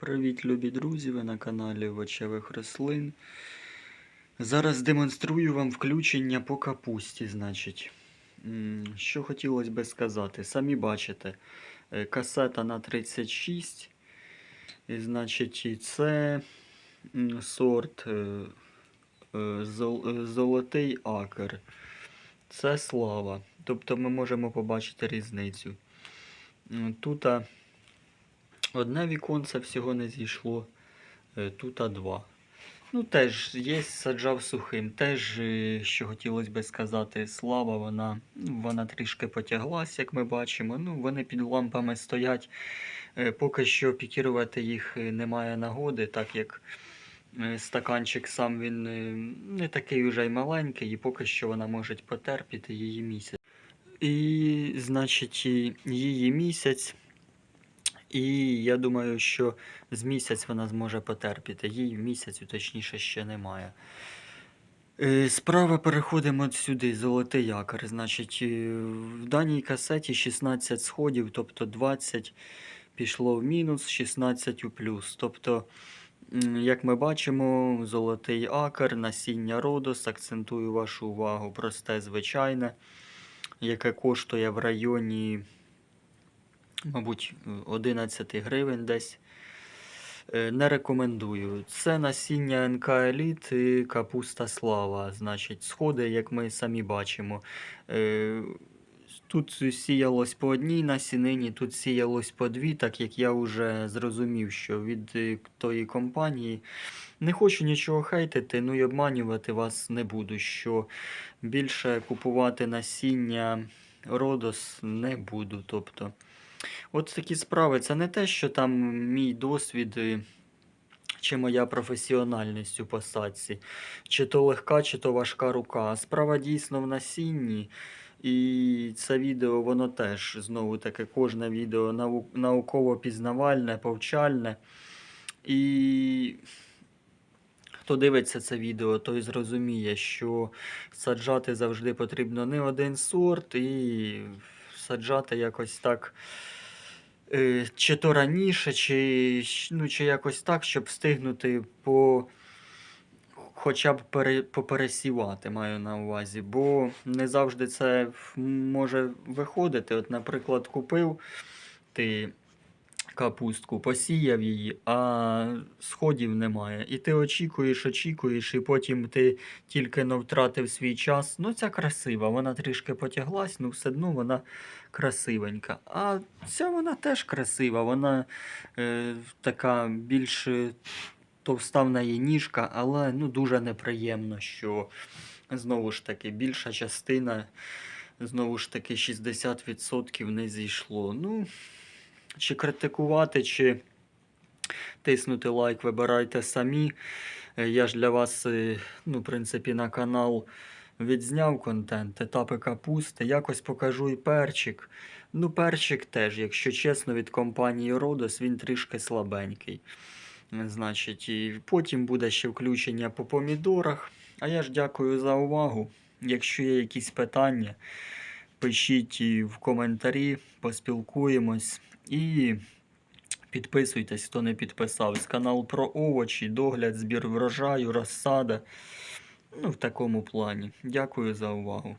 Привіт, любі друзі! Ви на каналі Овочевих рослин. Зараз демонструю вам включення по капусті. Значить, що хотілося би сказати. Самі бачите, е, касета на 36. І, значить, і це сорт е, е, зол- Золотий акер. Це слава. Тобто ми можемо побачити різницю. Тут одне віконце всього не зійшло, е, тут а два. Ну, теж є, саджав сухим. Теж, е, що хотілося би сказати, слава, вона, вона трішки потяглась, як ми бачимо. Ну, вони під лампами стоять. Е, Поки що пікірувати їх немає нагоди, так як стаканчик сам він не такий вже й маленький, і поки що вона може потерпіти її місяць. І, значить, її місяць. І я думаю, що з місяць вона зможе потерпіти. Їй місяцю, точніше, ще немає. Е, Справа переходимо сюди, золотий якор. Значить, е, в даній касеті 16 сходів, тобто 20 пішло в мінус, 16 у плюс. Тобто, як ми бачимо, золотий акр, насіння родос, акцентую вашу увагу, просте, звичайне, яке коштує в районі мабуть, 11 гривень десь. Е, Не рекомендую. Це насіння НК Еліт і капуста слава. Значить, сходи, як ми самі бачимо. Е, Тут сіялось по одній насінині, тут сіялось по дві, так як я вже зрозумів, що від е, тої компанії не хочу нічого хейтити, ну і обманювати вас не буду, що більше купувати насіння Родос не буду. Тобто, От такі справи. Це не те, що там мій досвід чи моя професіональність у посадці, чи то легка, чи то важка рука. Справа дійсно в насінні. І це відео, воно теж знову таки кожне відео нау- науково пізнавальне, повчальне. І хто дивиться це відео, той зрозуміє, що саджати завжди потрібно не один сорт, і саджати якось так. Е, Чи то раніше, чи, ну, чи якось так, щоб встигнути по хоча б пере, попересівати, маю на увазі. Бо не завжди це може виходити. От, наприклад, купив ти капустку, посіяв її, а сходів немає. І ти очікуєш, очікуєш, і потім ти тільки но втратив свій час. Ну, ця красива, вона трішки потяглась, ну все одно вона красивенька. А ця вона теж красива, вона е, така більш е, товста в ніжка, але ну, дуже неприємно, що знову ж таки більша частина, знову ж таки 60% не зійшло. Ну, чи критикувати, чи тиснути лайк, вибирайте самі. Е, Я ж для вас, е, ну, в принципі, на канал відзняв контент, етапи капусти. Якось покажу і перчик. Ну, перчик теж, якщо чесно, від компанії Родос він трішки слабенький. Е, Значить, і потім буде ще включення по помідорах. А я ж дякую за увагу. Якщо є якісь питання, пишіть в коментарі, поспілкуємось. І підписуйтесь, хто не підписався. Канал про овочі, догляд, збір врожаю, розсада. Ну, в такому плані. Дякую за увагу.